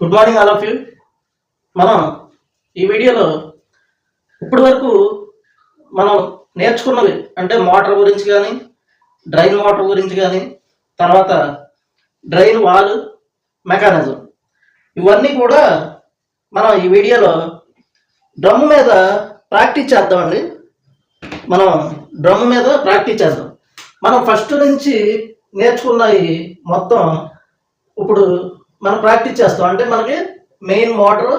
Good morning all of you మనం ఈ వీడియోలో ఇప్పటి వరకు మనం నేర్చుకున్నవి అంటే మోటార్ గురించి కానీ డ్రైన్ మోటార్ గురించి కానీ తర్వాత డ్రైన్ వాల్ మెకానిజం. ఇవన్నీ కూడా మనం ఈ వీడియోలో డ్రమ్ మీద ప్రాక్టీస్ చేద్దామండి. మనం డ్రమ్ మీద ప్రాక్టీస్ చేద్దాం. మనం ఫస్ట్ నుంచి నేర్చుకున్నవి మొత్తం ఇప్పుడు మనం ప్రాక్టీస్ చేస్తాం. అంటే మనకి మెయిన్ మోటారు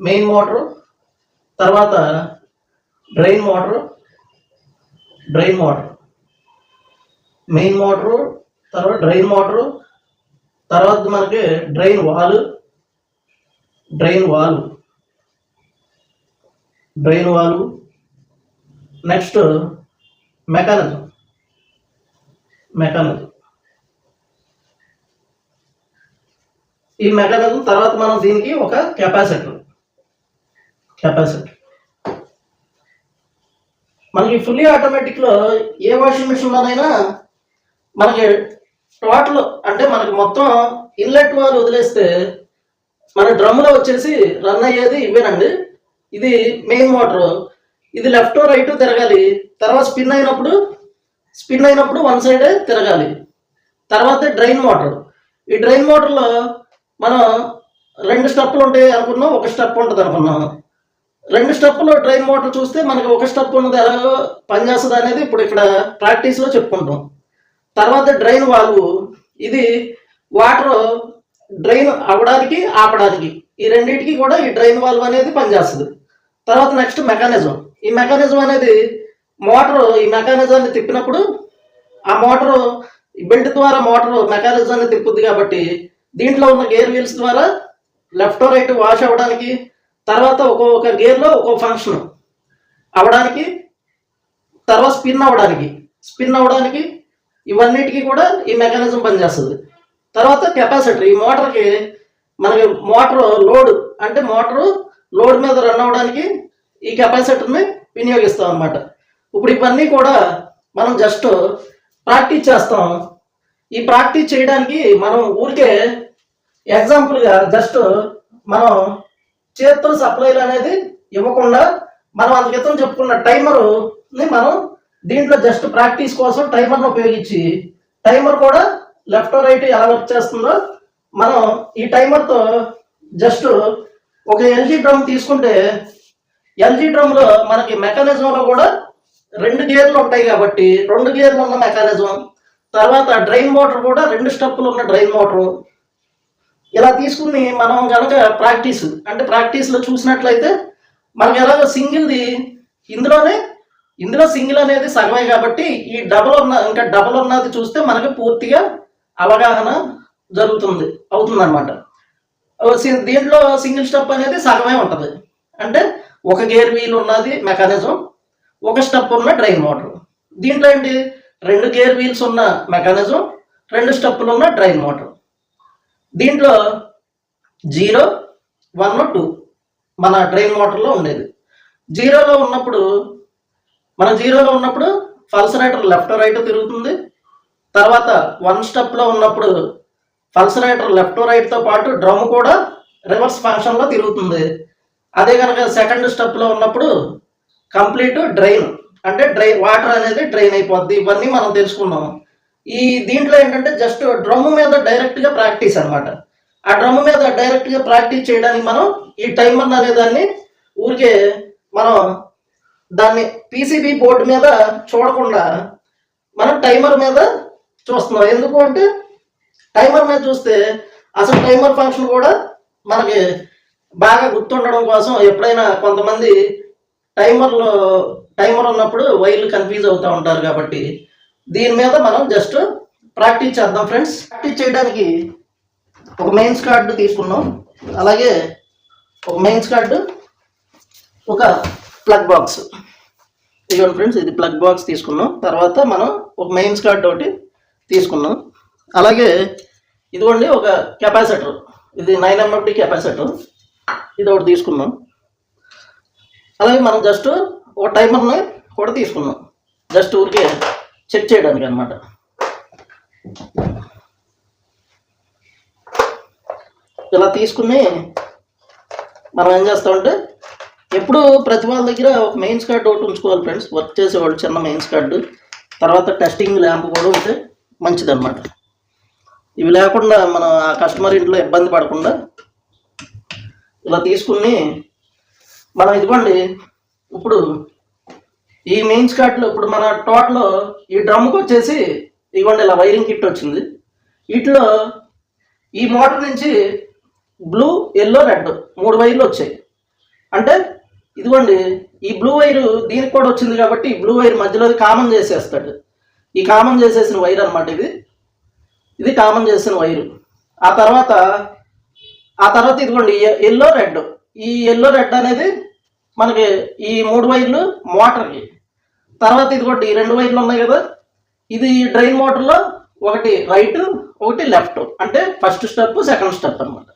మెయిన్ మోటారు తర్వాత drain motor drain motor main motor తర్వాత డ్రైన్ మోటరు తర్వాత మనకి drain valve drain valve drain valve next mechanism mechanism ఈ మెకానిజం తర్వాత మనం దీనికి ఒక కెపాసిటర్ కెపాసిటర్ మనకి ఫుల్లీ ఆటోమేటిక్లో ఏ వాషింగ్ మిషన్లోనైనా మనకి టోటల్ అంటే మనకి మొత్తం ఇన్లెట్ వాళ్ళు వదిలేస్తే మన డ్రమ్లో వచ్చేసి రన్ అయ్యేది ఇవేనండి. ఇది మెయిన్ మోటార్ ఇది లెఫ్ట్ రైట్ తిరగాలి. తర్వాత స్పిన్ అయినప్పుడు స్పిన్ అయినప్పుడు వన్ సైడే తిరగాలి. తర్వాత డ్రైన్ మోటార్ ఈ డ్రైన్ మోటార్లో మనం రెండు స్టెప్లు ఉంటాయి అనుకున్నాం ఒక స్టెప్ ఉంటుంది అనుకున్నాం. రెండు స్టెప్లో ట్రైన్ మోటార్ చూస్తే మనకి ఒక స్టెప్ ఉన్నది ఎలాగో పనిచేస్తుంది అనేది ఇప్పుడు ఇక్కడ ప్రాక్టీస్లో చెప్పుకుంటాం. తర్వాత డ్రైన్ వాల్వ్ ఇది వాటర్ డ్రైన్ అవ్వడానికి ఆపడానికి ఈ రెండింటికి కూడా ఈ డ్రైన్ వాల్వ్ అనేది పనిచేస్తుంది తర్వాత నెక్స్ట్ మెకానిజం ఈ మెకానిజం అనేది మోటార్ ఈ మెకానిజాన్ని తిప్పినప్పుడు ఆ మోటారు బెల్ట్ ద్వారా మోటార్ మెకానిజాన్ని తిప్పుద్ది కాబట్టి దీంట్లో ఉన్న గేర్ వీల్స్ ద్వారా లెఫ్ట్ రైట్ వాష్ అవ్వడానికి తర్వాత ఒక్కొక్క గేర్లో ఒక్కో ఫంక్షన్ అవ్వడానికి తర్వాత స్పిన్ అవ్వడానికి. స్పిన్ అవ్వడానికి ఇవన్నిటికీ కూడా ఈ మెకానిజం పనిచేస్తుంది. తర్వాత కెపాసిటర్ ఈ మోటార్కి మనకి మోటార్ లోడ్ అంటే మోటారు లోడ్ మీద రన్ అవ్వడానికి ఈ కెపాసిటర్ని వినియోగిస్తాం అన్నమాట ఇప్పుడు ఇవన్నీ కూడా మనం జస్ట్ ప్రాక్టీస్ చేస్తాం. ఈ ప్రాక్టీస్ చేయడానికి మనం ఊరికే ఎగ్జాంపుల్గా జస్ట్ మనం చేత్తో సప్లైలు అనేది ఇవ్వకుండా మనం అంత క్రితం చెప్పుకున్న టైమర్ని మనం దీంట్లో జస్ట్ ప్రాక్టీస్ కోసం టైమర్ను ఉపయోగించి టైమర్ కూడా లెఫ్ట్ రైట్ ఎలా వర్క్ చేస్తుందో మనం ఈ టైమర్తో జస్ట్ ఒక ఎల్జీ డ్రమ్ తీసుకుంటే ఎల్జీ డ్రమ్లో మనకి మెకానిజంలో కూడా రెండు గేర్లు ఉంటాయి కాబట్టి రెండు గేర్లు ఉన్న మెకానిజం తర్వాత డ్రైన్ మోటార్ కూడా రెండు స్టెప్పులు ఉన్న డ్రైన్ మోటారు. ఇలా తీసుకుని మనం కనుక ప్రాక్టీస్ అంటే ప్రాక్టీస్లో చూసినట్లయితే మనకు ఎలాగో సింగిల్ది ఇందులోనే ఇందులో సింగిల్ అనేది సగమే కాబట్టి ఈ డబల్ ఉన్న ఇంకా డబల్ ఉన్నది చూస్తే మనకి పూర్తిగా అవగాహన జరుగుతుంది అవుతుంది అనమాట దీంట్లో సింగిల్ స్టెప్ అనేది సగమే ఉంటుంది. అంటే ఒక గేర్ వీల్ ఉన్నది మెకానిజం ఒక స్టెప్ ఉన్న డ్రైన్ మోటార్. దీంట్లో ఏంటి? రెండు గేర్ వీల్స్ ఉన్న మెకానిజం రెండు స్టెప్పులు ఉన్న డ్రైన్ మోటార్. దీంట్లో జీరో వన్ టూ మన డ్రైన్ మోటార్లో ఉండేది. జీరోలో ఉన్నప్పుడు మన జీరోలో ఉన్నప్పుడు ఫల్సరేటర్ లెఫ్ట్ రైట్ తిరుగుతుంది. తర్వాత వన్ స్టెప్లో ఉన్నప్పుడు ఫల్సరేటర్ లెఫ్ట్ రైట్తో పాటు డ్రమ్ కూడా రివర్స్ ఫంక్షన్లో తిరుగుతుంది. అదే కనుక సెకండ్ స్టెప్లో ఉన్నప్పుడు కంప్లీట్ డ్రైన్. అంటే డ్రై వాటర్ అనేది డ్రైన్ అయిపోద్ది. ఇవన్నీ మనం తెలుసుకున్నాం ఈ దీంట్లో ఏంటంటే జస్ట్ డ్రమ్ మీద డైరెక్ట్గా ప్రాక్టీస్ అన్నమాట. ఆ డ్రమ్ మీద డైరెక్ట్గా ప్రాక్టీస్ చేయడానికి మనం ఈ టైమర్ అనే దాన్ని ఊరికే మనం దాన్ని పీసీబీ బోర్డు మీద చూడకుండా మనం టైమర్ మీద చూస్తున్నాం. ఎందుకు అంటే టైమర్ మీద చూస్తే అసలు టైమర్ ఫంక్షన్ కూడా మనకి బాగా గుర్తుండడం కోసం ఎప్పుడైనా కొంతమంది టైమర్లో టైమర్ ఉన్నప్పుడు వైర్లు కన్ఫ్యూజ్ అవుతూ ఉంటారు కాబట్టి దీని మీద మనం జస్ట్ ప్రాక్టీస్ చేద్దాం ఫ్రెండ్స్. ప్రాక్టీస్ చేయడానికి ఒక మెయిన్స్ కార్డు తీసుకున్నాం. అలాగే ఒక మెయిన్స్ కార్డు ఒక ప్లగ్ బాక్స్. ఇదిగోండి ఫ్రెండ్స్ ఇది ప్లగ్ బాక్స్ తీసుకున్నాం. తర్వాత మనం ఒక మెయిన్స్ కార్డ్ ఒకటి తీసుకున్నాం. అలాగే ఇదిగోండి ఒక కెపాసిటర్. ఇది నైన్ ఎంఎఫ్డి కెపాసిటర్. ఇది ఒకటి తీసుకున్నాం. అలాగే మనం జస్ట్ ఒక టైమర్ని కూడా తీసుకున్నాం జస్ట్ ఊరికే చెక్ చేయడానికి అనమాట ఇలా తీసుకుని మనం ఏం చేస్తామంటే ఎప్పుడు ప్రతి వాళ్ళ దగ్గర ఒక మెయిన్స్ కార్డు ఒకటి ఉంచుకోవాలి ఫ్రెండ్స్ వర్క్ చేసేవాళ్ళు చిన్న మెయిన్స్ కార్డు తర్వాత టెస్టింగ్ ల్యాంప్ కూడా ఉంటే మంచిదన్నమాట. ఇవి లేకుండా మనం ఆ కస్టమర్ ఇంట్లో ఇబ్బంది పడకుండా ఇలా తీసుకుని మనం ఇదిగోండి ఇప్పుడు ఈ మెయిన్స్ కార్డ్లో ఇప్పుడు మన టోటల్ ఈ డ్రమ్కి వచ్చేసి ఇదిగోండి ఇలా వైరింగ్ కిట్ వచ్చింది. వీటిలో ఈ మోటార్ నుంచి బ్లూ ఎల్లో రెడ్ మూడు వైర్లు వచ్చాయి. అంటే ఇదిగోండి ఈ బ్లూ వైర్ దీనికి కూడా వచ్చింది కాబట్టి ఈ బ్లూ వైర్ మధ్యలో కామన్ చేసేస్తాడు. ఈ కామన్ చేసేసిన వైర్ అన్నమాట ఇది. ఇది కామన్ చేసిన వైరు ఆ తర్వాత ఆ తర్వాత ఇదిగోండి ఎల్లో రెడ్ ఈ ఎల్లో రెడ్ అనేది మనకి ఈ మూడు వైర్లు మోటార్కి తర్వాత ఇదిగోండి ఈ రెండు వైర్లు ఉన్నాయి కదా. ఇది డ్రైన్ మోటార్లో ఒకటి రైట్ ఒకటి లెఫ్ట్ అంటే ఫస్ట్ స్టెప్ సెకండ్ స్టెప్ అన్నమాట.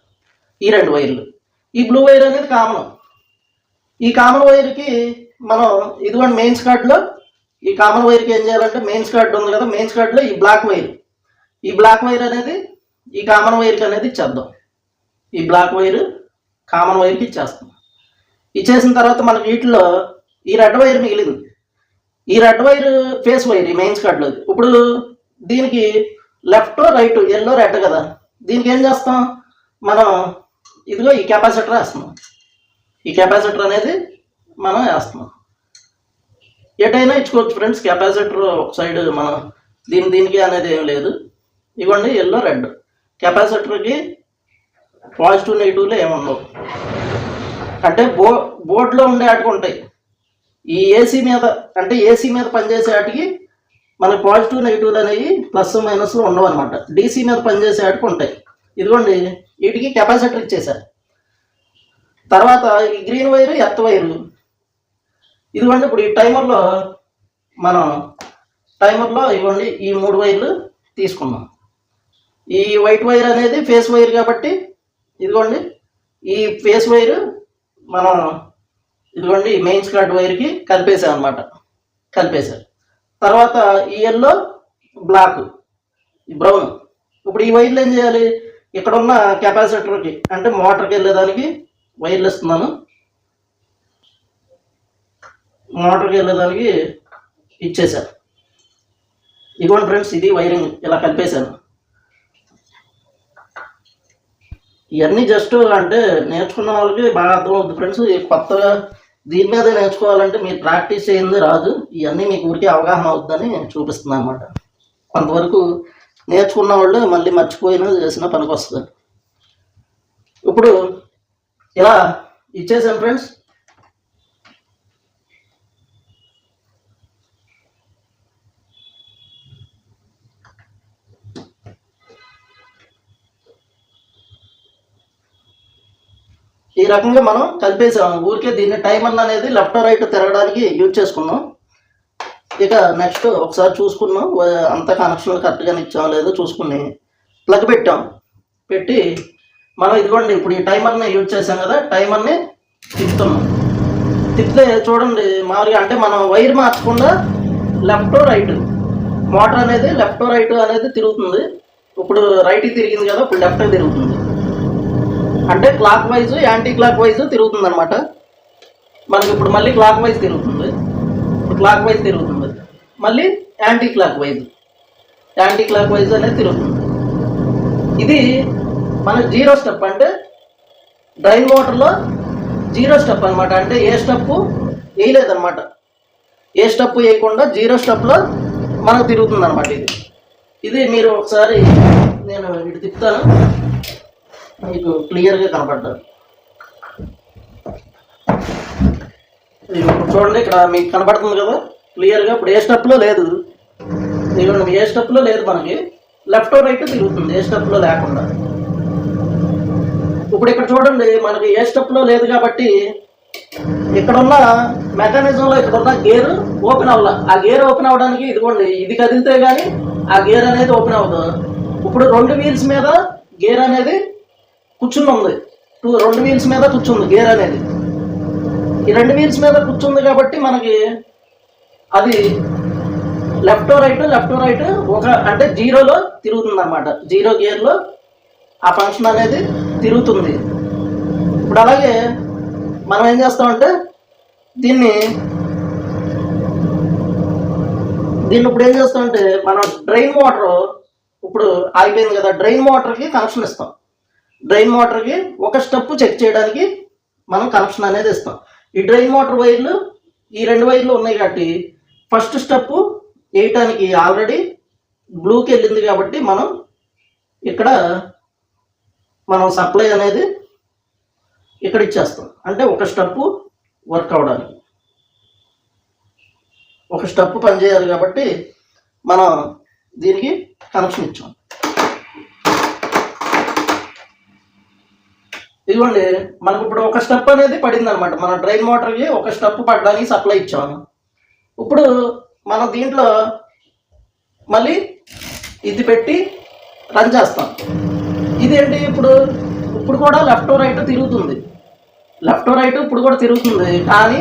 ఈ రెండు వైర్లు. ఈ బ్లూ వైర్ అనేది కామన్ ఈ కామన్ వైర్కి మనం ఇదిగోండి మెయిన్స్ కార్డ్లో ఈ కామన్ వైర్కి ఏం చేయాలంటే మెయిన్స్ కార్డు ఉంది కదా మెయిన్స్ కార్డ్లో ఈ బ్లాక్ వైర్ ఈ బ్లాక్ వైర్ అనేది ఈ కామన్ వైర్కి అనేది ఇచ్చేద్దాం. ఈ బ్లాక్ వైర్ కామన్ వైర్కి ఇచ్చేస్తాం ఇచ్చేసిన తర్వాత మనకి వీటిలో ఈ రెడ్ వైర్ మిగిలింది. ఈ రెడ్ వైర్ ఫేస్ వైర్ ఈ మెయిన్స్ కార్డులో ఇప్పుడు దీనికి లెఫ్ట్ రైట్ ఎల్లో రెడ్ కదా. దీనికి ఏం చేస్తాం? మనం ఇదిగో ఈ కెపాసిటర్ వేస్తున్నాం. ఈ కెపాసిటర్ అనేది మనం వేస్తున్నాం. ఎటైనా ఇచ్చుకోవచ్చు ఫ్రెండ్స్ కెపాసిటర్ ఒక సైడ్ మనం దీని దీనికి అనేది ఏం లేదు. ఇవ్వండి ఎల్లో రెడ్. కెపాసిటర్కి పాజిటివ్ నెగిటివ్లో ఏముండవు అంటే బో బోర్డులో ఉండే ఆటకు ఉంటాయి. ఈ ఏసీ మీద అంటే ఏసీ మీద పనిచేసే ఆటికి మనకి పాజిటివ్ నెగిటివ్లు అనేవి ప్లస్ మైనస్లు ఉండవు అనమాట డీసీ మీద పనిచేసే ఆటకు ఉంటాయి. ఇదిగోండి వీటికి కెపాసిటర్ ఇచ్చేసారు తర్వాత ఈ గ్రీన్ వైర్ ఎర్త్ వైరు. ఇదిగోండి ఇప్పుడు ఈ టైమర్లో మనం టైమర్లో ఇవ్వండి ఈ మూడు వైర్లు తీసుకున్నాం ఈ వైట్ వైర్ అనేది ఫేస్ వైర్ కాబట్టి ఇదిగోండి ఈ ఫేస్ వైర్ మనం ఇదిగోండి ఈ మెయిన్స్ కార్డ్ వైర్కి కలిపేసాం అనమాట కలిపేశారు. తర్వాత ఈ ఎల్లో బ్లాక్ బ్రౌన్. ఇప్పుడు ఈ వైర్లు ఏం చేయాలి? ఇక్కడ ఉన్న కెపాసిటర్కి అంటే మోటార్కి వెళ్ళేదానికి వైర్లు ఇస్తున్నాను. మోటార్కి వెళ్ళేదానికి ఇచ్చేసాను ఇదిగోండి ఫ్రెండ్స్ ఇది వైరింగ్. ఇలా కలిపేశాను. ఇవన్నీ జస్ట్ అంటే నేర్చుకున్న వాళ్ళకి బాగా అర్థమవుతుంది ఫ్రెండ్స్ కొత్తగా దీని మీద నేర్చుకోవాలంటే మీరు ప్రాక్టీస్ చేయింది రాదు. ఇవన్నీ మీకు ఊరికే అవగాహన అవుతుందని చూపిస్తుంది అనమాట కొంతవరకు నేర్చుకున్న వాళ్ళు మళ్ళీ మర్చిపోయినా చేసిన పనికి వస్తుంది ఇప్పుడు ఇలా ఇచ్చేసాను ఫ్రెండ్స్ ఈ రకంగా మనం కలిపేసాము ఊరికే దీన్ని టైమర్ అనేది లెఫ్ట్ రైట్ తిరగడానికి యూజ్ చేసుకున్నాం. ఇక నెక్స్ట్ ఒకసారి చూసుకున్నాం. అంత కనెక్షన్ కరెక్ట్గా ఇచ్చాం లేదో చూసుకుని ప్లగ్ పెట్టాం. పెట్టి మనం ఇదిగోండి ఇప్పుడు ఈ టైమర్ని యూజ్ చేసాం కదా టైమర్ని తిప్పుతున్నాం. తిప్పితే చూడండి మామూలుగా అంటే మనం వైర్ మార్చకుండా లెఫ్ట్ రైట్ మోటార్ అనేది లెఫ్ట్ రైట్ అనేది తిరుగుతుంది. ఇప్పుడు రైట్కి తిరిగింది కదా ఇప్పుడు లెఫ్ట్ తిరుగుతుంది. అంటే clock wise anti clock wise తిరుగుతుంది అనమాట మనకి ఇప్పుడు మళ్ళీ క్లాక్ వైజ్ తిరుగుతుంది. ఇప్పుడు క్లాక్ వైజ్ తిరుగుతుంది. మళ్ళీ anti clock wise. Anticlockwise అనేది తిరుగుతుంది. ఇది మన జీరో స్టెప్ అంటే డ్రైన్ మోటార్లో జీరో స్టెప్ అనమాట అంటే ఏ స్టెప్ వేయలేదన్నమాట. ఏ స్టెప్ వేయకుండా జీరో స్టెప్లో మనకు తిరుగుతుంది అనమాట ఇది. ఇది మీరు ఒకసారి నేను ఇటు తిప్పుతాను. మీకు క్లియర్గా కనపడ్డారు ఇప్పుడు చూడండి ఇక్కడ మీకు కనపడుతుంది కదా? క్లియర్గా ఇప్పుడు ఏ స్టెప్లో లేదు. ఇదిగోండి ఏ స్టెప్లో లేదు మనకి. లెఫ్ట్ రైట్ తిరుగుతుంది ఏ స్టెప్లో లేకుండా. ఇప్పుడు ఇక్కడ చూడండి మనకి ఏ స్టెప్లో లేదు కాబట్టి ఇక్కడ ఉన్న మెకానిజంలో ఇక్కడ ఉన్న గేర్ ఓపెన్ అవ్వాల. ఆ గేర్ ఓపెన్ అవ్వడానికి ఇదిగోండి ఇది కదిలితే కానీ ఆ గేర్ అనేది ఓపెన్ అవ్వదు. ఇప్పుడు రెండు వీల్స్ మీద గేర్ అనేది కూర్చుని ఉంది టూ రెండు వీల్స్ మీద కూర్చుంది గేర్ అనేది. ఈ రెండు వీల్స్ మీద కూర్చుంది కాబట్టి మనకి అది లెఫ్ట్ రైట్ లెఫ్ట్ రైట్ ఒక అంటే జీరోలో తిరుగుతుంది అనమాట జీరో గేర్లో ఆ ఫంక్షన్ అనేది తిరుగుతుంది. ఇప్పుడు అలాగే మనం ఏం చేస్తామంటే దీన్ని దీన్ని ఇప్పుడు ఏం చేస్తామంటే మనం డ్రైన్ వాటర్ ఇప్పుడు ఆగిపోయింది కదా డ్రైన్ వాటర్కి కనెక్షన్ ఇస్తాం. డ్రైన్ వాటర్కి ఒక స్టెప్ చెక్ చేయడానికి మనం కనెక్షన్ అనేది ఇస్తాం. ఈ డ్రైన్ వాటర్ వైర్లు ఈ రెండు వైర్లు ఉన్నాయి కాబట్టి ఫస్ట్ స్టెప్ వేయటానికి ఆల్రెడీ బ్లూకి వెళ్ళింది కాబట్టి మనం ఇక్కడ మనం సప్లై అనేది ఇక్కడ ఇచ్చేస్తాం. అంటే ఒక స్టెప్ వర్క్ అవడానికి. ఒక స్టెప్ పనిచేయాలి కాబట్టి మనం దీనికి కనెక్షన్ ఇచ్చాం. ఇదిగోండి మనకు ఇప్పుడు ఒక స్టెప్ అనేది పడింది అనమాట మన డ్రైన్ మోటార్కి ఒక స్టెప్ పడడానికి సప్లై ఇచ్చాము ఇప్పుడు మనం దీంట్లో మళ్ళీ ఇది పెట్టి రన్ చేస్తాం. ఇదేంటి? ఇప్పుడు ఇప్పుడు కూడా లెఫ్ట్ రైట్ తిరుగుతుంది. లెఫ్ట్ రైట్ ఇప్పుడు కూడా తిరుగుతుంది. కానీ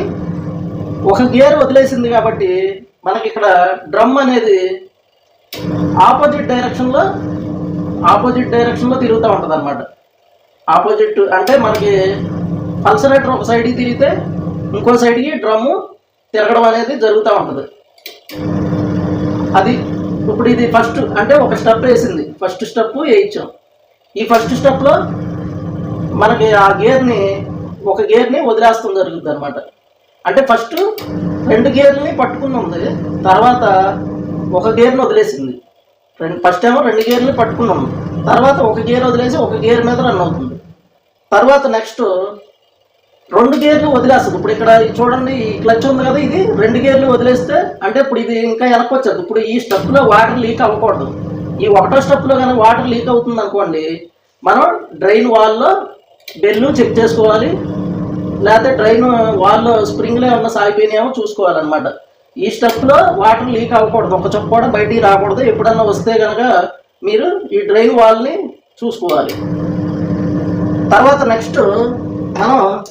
ఒక గేర్ వదిలేసింది కాబట్టి మనకి ఇక్కడ డ్రమ్ అనేది ఆపోజిట్ డైరెక్షన్లో ఆపోజిట్ డైరెక్షన్లో తిరుగుతూ ఉంటుంది అనమాట ఆపోజిట్ అంటే మనకి పల్సరేటర్ ఒక సైడ్కి తిరిగితే ఇంకో సైడ్కి డ్రమ్ము తిరగడం అనేది జరుగుతూ ఉంటుంది. అది ఇప్పుడు ఇది ఫస్ట్ అంటే ఒక స్టెప్ వేసింది. ఫస్ట్ స్టెప్ వేయించాం ఈ ఫస్ట్ స్టెప్లో మనకి ఆ గేర్ని ఒక గేర్ని వదిలేస్తాం జరుగుతుంది అనమాట అంటే ఫస్ట్ రెండు గేర్ని పట్టుకుని ఉంది. తర్వాత ఒక గేర్ని వదిలేసింది. రెండు ఫస్ట్ ఏమో రెండు గేర్లు పట్టుకున్నాం. తర్వాత ఒక గేర్ వదిలేసి ఒక గేర్ మీద రన్ అవుతుంది. తర్వాత నెక్స్ట్ రెండు గేర్లు వదిలేస్తుంది. ఇప్పుడు ఇక్కడ చూడండి ఈ క్లచ్ ఉంది కదా ఇది. రెండు గేర్లు వదిలేస్తే అంటే ఇప్పుడు ఇది ఇంకా వెనకొచ్చదు ఇప్పుడు ఈ స్టెప్లో వాటర్ లీక్ అవ్వకూడదు. ఈ ఒకటో స్టెప్లో కనుక వాటర్ లీక్ అవుతుంది అనుకోండి మనం డ్రైన్ వాల్లో బెల్లు చెక్ చేసుకోవాలి. లేకపోతే డ్రైన్ వాల్లో స్ప్రింగ్లో ఏమన్నా సాగిపోయినాయేమో చూసుకోవాలన్నమాట. ఈ స్టెప్లో వాటర్ లీక్ అవ్వకూడదు. ఒక చొక్క కూడా బయటికి రాకూడదు. ఎప్పుడన్నా వస్తే కనుక మీరు ఈ డ్రైన్ వాల్ని చూసుకోవాలి. తర్వాత నెక్స్ట్ మనం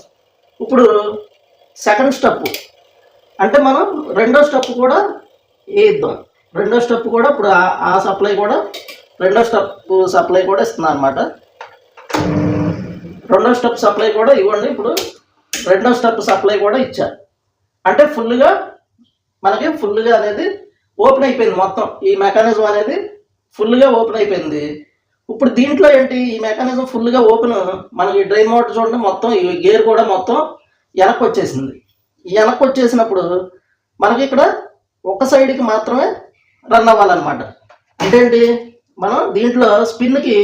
ఇప్పుడు సెకండ్ స్టెప్ అంటే మనం రెండో స్టెప్ కూడా వేయిద్దాం. రెండో స్టెప్ కూడా ఇప్పుడు ఆ- ఆ సప్లై కూడా రెండో స్టెప్ సప్లై కూడా ఇస్తున్నాను అనమాట రెండో స్టెప్ సప్లై కూడా ఇవ్వండి. ఇప్పుడు రెండో స్టెప్ సప్లై కూడా ఇచ్చారు. అంటే ఫుల్గా మనకి ఫుల్గా అనేది ఓపెన్ అయిపోయింది మొత్తం. ఈ మెకానిజం అనేది ఫుల్గా ఓపెన్ అయిపోయింది. ఇప్పుడు దీంట్లో ఏంటి? ఈ మెకానిజం ఫుల్గా ఓపెన్ మనకి డ్రైన్ మోటార్ చూడండి మొత్తం ఈ గేర్ కూడా మొత్తం వెనక్కి వచ్చేసింది. ఈ వెనక్కి వచ్చేసినప్పుడు మనకి ఇక్కడ ఒక సైడ్కి మాత్రమే రన్ అవ్వాలన్నమాట. అంటే ఏంటి మనం దీంట్లో స్పిన్కి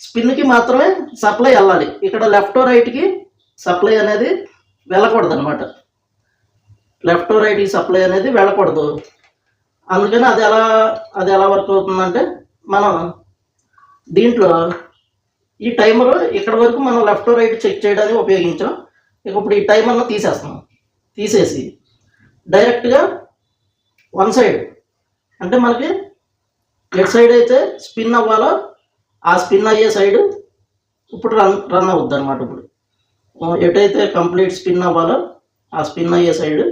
స్పిన్కి మాత్రమే సప్లై వెళ్ళాలి. ఇక్కడ లెఫ్ట్ రైట్కి సప్లై అనేది వెళ్ళకూడదు అనమాట లెఫ్ట్ రైట్కి సప్లై అనేది వెళ్ళకూడదు. అందుకని అది ఎలా అది ఎలా వర్క్ అవుతుందంటే మనం దీంట్లో ఈ టైమర్ ఇక్కడ వరకు మనం లెఫ్ట్ రైట్ చెక్ చేయడానికి ఉపయోగించాం. ఇక ఇప్పుడు ఈ టైమర్ను తీసేస్తాం. తీసేసి డైరెక్ట్గా వన్ సైడ్ అంటే మనకి ఎట్ సైడ్ అయితే స్పిన్ అవ్వాలో ఆ స్పిన్ అయ్యే సైడ్ ఇప్పుడు రన్ రన్ అవుద్ది అనమాట ఇప్పుడు. ఎటైతే కంప్లీట్ స్పిన్ అవ్వాలో ఆ స్పిన్ అయ్యే సైడ్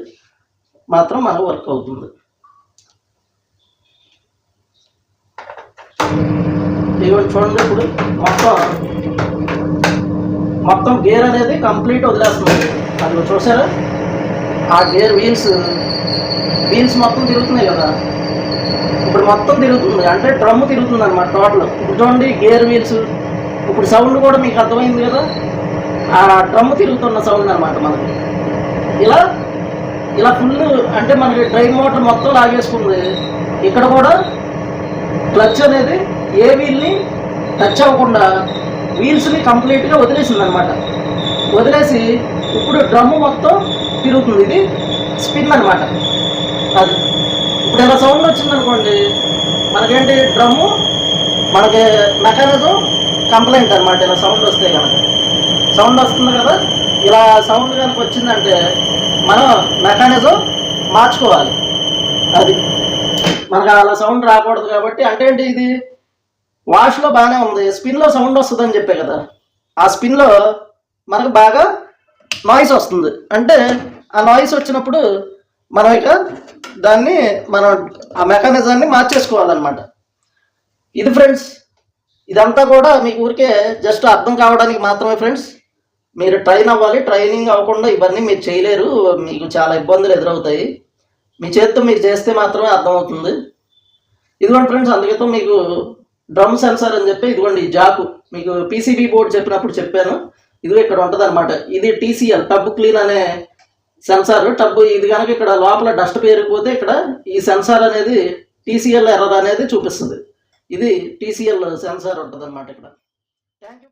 మాత్రం మనకు వర్క్ అవుతుంది. ఇదిగోండి చూడండి ఇప్పుడు మొత్తం మొత్తం గేర్ అనేది కంప్లీట్ వదిలేస్తుంది అది చూసారా? ఆ గేర్ వీల్స్ వీల్స్ మొత్తం తిరుగుతున్నాయి కదా. ఇప్పుడు మొత్తం తిరుగుతుంది. అంటే డ్రమ్ తిరుగుతుంది అనమాట టోటల్ ఇప్పుడు చూడండి గేర్ వీల్స్ ఇప్పుడు సౌండ్ కూడా మీకు అర్థమైంది కదా? ఆ డ్రమ్ తిరుగుతున్న సౌండ్ అనమాట మనకి. ఇలా ఇలా ఫుల్ అంటే మనకి ట్రైన్ మోటార్ మొత్తం లాగేసుకుంది. ఇక్కడ కూడా క్లచ్ అనేది ఏ వీల్ని టచ్ అవ్వకుండా వీల్స్ని కంప్లీట్గా వదిలేసింది అనమాట వదిలేసి ఇప్పుడు డ్రమ్ము మొత్తం తిరుగుతుంది. ఇది స్పిన్ అనమాట. అది. ఇప్పుడు ఇలా సౌండ్ వచ్చిందనుకోండి మనకేంటి డ్రమ్ము మనకి మెకానిజం కంప్లైంట్ అనమాట. ఇలా సౌండ్ వస్తే కనుక. సౌండ్ వస్తుంది కదా ఇలా సౌండ్ కనుక వచ్చిందంటే మనం మెకానిజం మార్చుకోవాలి. అది మనకు అలా సౌండ్ రాకూడదు కాబట్టి అంటే ఏంటి ఇది? వాష్లో బాగానే ఉంది. స్పిన్లో సౌండ్ వస్తుందని చెప్పే కదా. ఆ స్పిన్లో మనకు బాగా నాయిస్ వస్తుంది. అంటే ఆ నాయిస్ వచ్చినప్పుడు మనం ఇక దాన్ని మనం ఆ మెకానిజాన్ని మార్చేసుకోవాలన్నమాట. ఇది ఫ్రెండ్స్ ఇదంతా కూడా మీకు ఊరికే జస్ట్ అర్థం కావడానికి మాత్రమే ఫ్రెండ్స్ మీరు ట్రైన్ అవ్వాలి ట్రైనింగ్ అవ్వకుండా ఇవన్నీ మీరు చేయలేరు. మీకు చాలా ఇబ్బందులు ఎదురవుతాయి. మీ చేతితో మీరు చేస్తే మాత్రమే అర్థమవుతుంది. ఇదిగోండి ఫ్రెండ్స్ అందుకేతో మీకు డ్రమ్ సెన్సార్ అని చెప్పి ఇదిగోండి ఈ జాకు. మీకు పీసీబీ బోర్డు చెప్పినప్పుడు చెప్పాను. ఇదిగో ఇక్కడ ఉంటుంది అనమాట ఇది టీసీఎల్ టబ్ క్లీన్ అనే సెన్సార్ టబ్ ఇది కనుక ఇక్కడ లోపల డస్ట్ పేరుకుపోతే ఇక్కడ ఈ సెన్సార్ అనేది టీసీఎల్ ఎర్రర్ అనేది చూపిస్తుంది. ఇది టీసీఎల్ సెన్సార్ ఉంటుంది అనమాట ఇక్కడ. Thank you